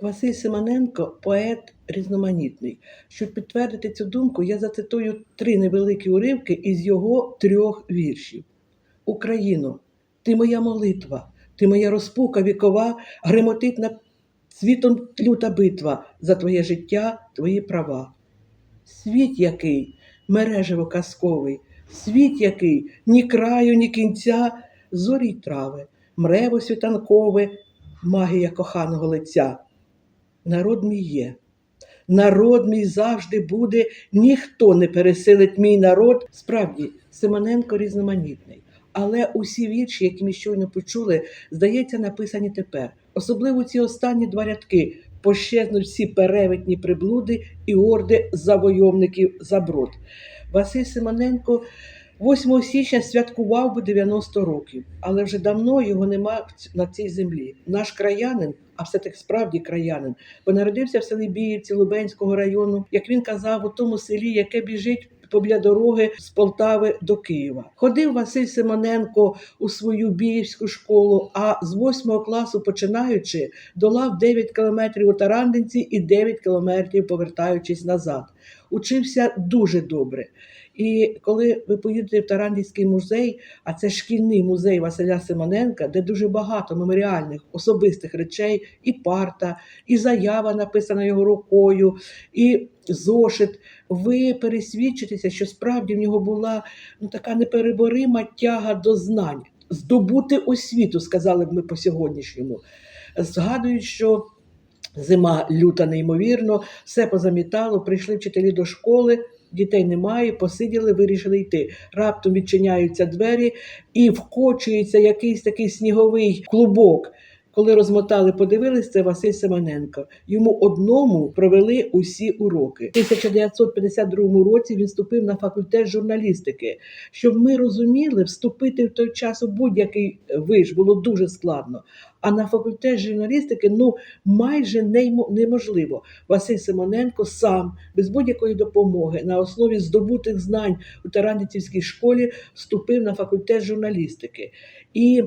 Василь Симоненко поет різноманітний. Щоб підтвердити цю думку, я зацитую три невеликі уривки із його трьох віршів. Україно, ти моя молитва, ти моя розпука вікова, гремотить над світом люта битва за твоє життя, твої права. Світ який, мережево казковий, світ який, ні краю, ні кінця, зорі й трави, мрево світанкове, магія коханого лиця. Народ мій є. Народ мій завжди буде, ніхто не пересилить мій народ. Справді, Симоненко різноманітний. Але усі вірші, які ми щойно почули, здається, написані тепер. Особливо ці останні два рядки пощезнуть всі перевитні приблуди і орди завойовників за брод. Василь Симоненко 8 січня святкував би 90 років, але вже давно його нема на цій землі. Наш краянин, а все таки справді краянин, бо народився в селі Біївці Лубенського району, як він казав, у тому селі, яке біжить побля дороги з Полтави до Києва. Ходив Василь Симоненко у свою біївську школу, а з 8 класу починаючи, долав 9 кілометрів у Тарандинці і 9 кілометрів повертаючись назад. Учився дуже добре. І коли ви поїдете в Тарандівський музей, а це шкільний музей Василя Симоненка, де дуже багато меморіальних особистих речей, і парта, і заява написана його рукою, і зошит, ви пересвідчитеся, що справді в нього була ну, така непереборима тяга до знань, здобути освіту, сказали б ми по сьогоднішньому. Згадують, що зима люта неймовірно, все позамітало, прийшли вчителі до школи. Дітей немає, посиділи, вирішили йти. Раптом відчиняються двері і вкочується якийсь такий сніговий клубок. Коли розмотали, подивились, це Василь Семененко. Йому одному провели усі уроки. У 1952 році він вступив на факультет журналістики. Щоб ми розуміли, вступити в той час у будь-який виш було дуже складно. А на факультет журналістики ну майже неможливо. Василь Симоненко сам без будь-якої допомоги на основі здобутих знань у Тарандицівській школі вступив на факультет журналістики. І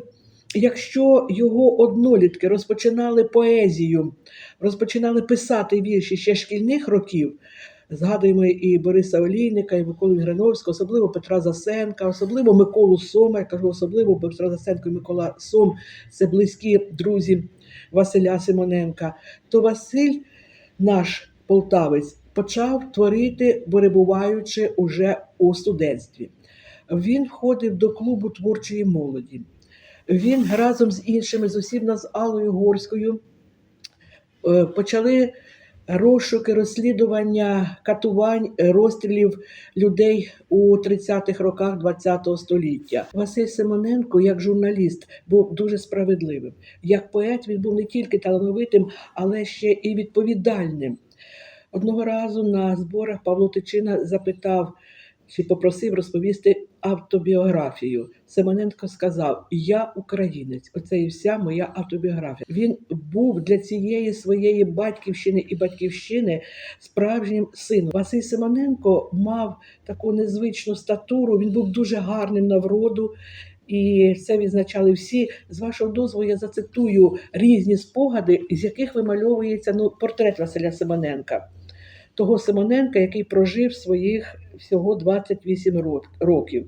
якщо його однолітки розпочинали поезію, розпочинали писати вірші ще шкільних років. Згадуємо і Бориса Олійника, і Миколу Гриновського, особливо Петра Засенка, особливо Миколу Сома. Я кажу, особливо Петра Засенко і Микола Сом це близькі друзі Василя Симоненка. То Василь, наш полтавець, почав творити, перебуваючи уже у студентстві. Він входив до клубу творчої молоді. Він разом з іншими, з осібно з Аллою Горською, е, почали розшуки, розслідування катувань, е, розстрілів людей у 30-х роках ХХ століття. Василь Симоненко, як журналіст, був дуже справедливим. Як поет він був не тільки талановитим, але ще і відповідальним. Одного разу на зборах Павло Тичина запитав чи попросив розповісти автобіографію. Семененко сказав: Я українець, оце і вся моя автобіографія. Він був для цієї своєї батьківщини і батьківщини справжнім сином. Василь Семененко мав таку незвичну статуру. Він був дуже гарним на вроду. І це відзначали всі. З вашого дозволу я зацитую різні спогади, з яких вимальовується ну, портрет Василя Семененка того Симоненка, який прожив своїх всього 28 років.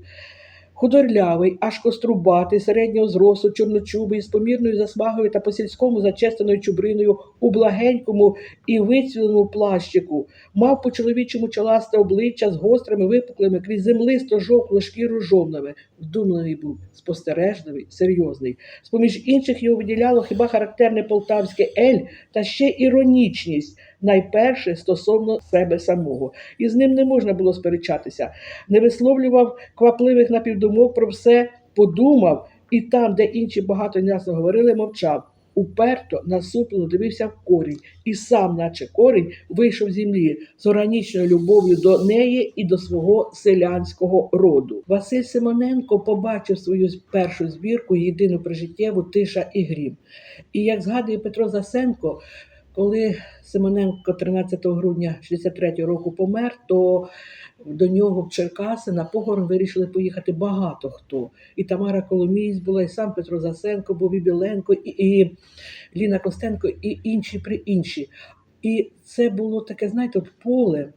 Худорлявий, аж кострубатий, середнього зросту, чорночубий, з помірною засмагою та по-сільському зачестаною чубриною у благенькому і вицвіленому плащику, мав по чоловічому чоласте обличчя з гострими випуклими крізь землисто жовклу шкіру жовнами. Вдумливий був, спостережливий, серйозний. З-поміж інших його виділяло хіба характерне полтавське ель та ще іронічність, найперше стосовно себе самого. І з ним не можна було сперечатися. Не висловлював квапливих напівдумок про все, подумав, і там, де інші багато нясно говорили, мовчав. Уперто насуплено дивився в корінь, і сам, наче корінь, вийшов з землі з органічною любов'ю до неї і до свого селянського роду. Василь Симоненко побачив свою першу збірку єдину прижиттєву тиша і грім. І як згадує Петро Засенко, Коли Симоненко 13 грудня 63 року помер, то до нього в Черкаси на похорон вирішили поїхати багато хто. І Тамара Коломієць була, і сам Петро Засенко був, і Біленко, і, і Ліна Костенко, і інші при інші. І це було таке, знаєте, от поле,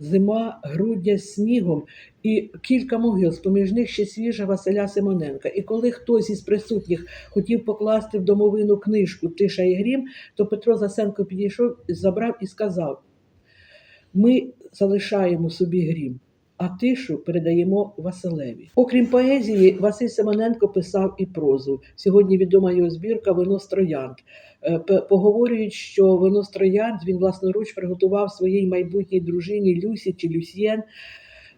зима, грудня з снігом, і кілька могил, з-поміж них ще свіжа Василя Симоненка. І коли хтось із присутніх хотів покласти в домовину книжку Тиша і грім, то Петро Засенко підійшов, забрав і сказав: ми залишаємо собі грім, а тишу передаємо Василеві. Окрім поезії, Василь Семененко писав і прозу. Сьогодні відома його збірка Вино з. Е, Поговорюють, що вино з він власноруч приготував своїй майбутній дружині Люсі чи Люсьєн.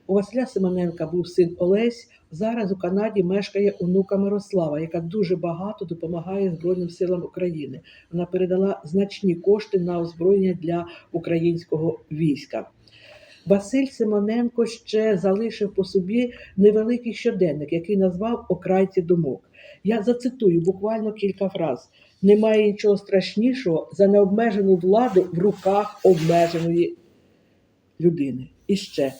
У Василя Семененка був син Олесь. Зараз у Канаді мешкає онука Мирослава, яка дуже багато допомагає Збройним силам України. Вона передала значні кошти на озброєння для українського війська. Василь Симоненко ще залишив по собі невеликий щоденник, який назвав Окрайці думок. Я зацитую буквально кілька фраз. Немає нічого страшнішого за необмежену владу в руках обмеженої людини. І ще,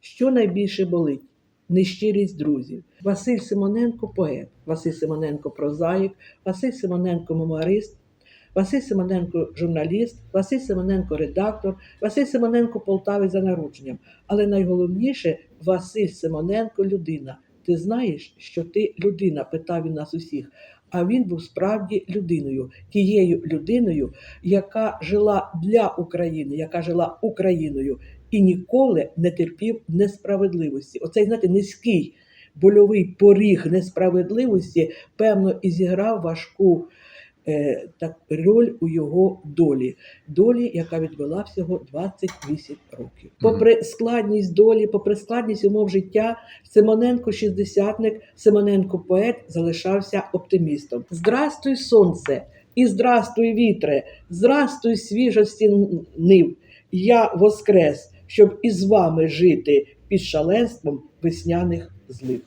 що найбільше болить? Нещирість друзів. Василь Симоненко поет, Василь Симоненко прозаїк, Василь Симоненко мемуарист, Василь Симоненко журналіст, Василь Симоненко редактор, Василь Симоненко полтавець за народженням. Але найголовніше Василь Симоненко людина. Ти знаєш, що ти людина? питав він нас усіх. А він був справді людиною, тією людиною, яка жила для України, яка жила Україною і ніколи не терпів несправедливості. Оцей, знаєте, низький больовий поріг несправедливості, певно, і зіграв важку так, роль у його долі. Долі, яка відвела всього 28 років. Попри складність долі, попри складність умов життя, Симоненко шістдесятник, Симоненко поет залишався оптимістом. Здрастуй, сонце! І здрастуй, вітре, здрастуй свіжості нив. Я воскрес, щоб із вами жити під шаленством весняних злив.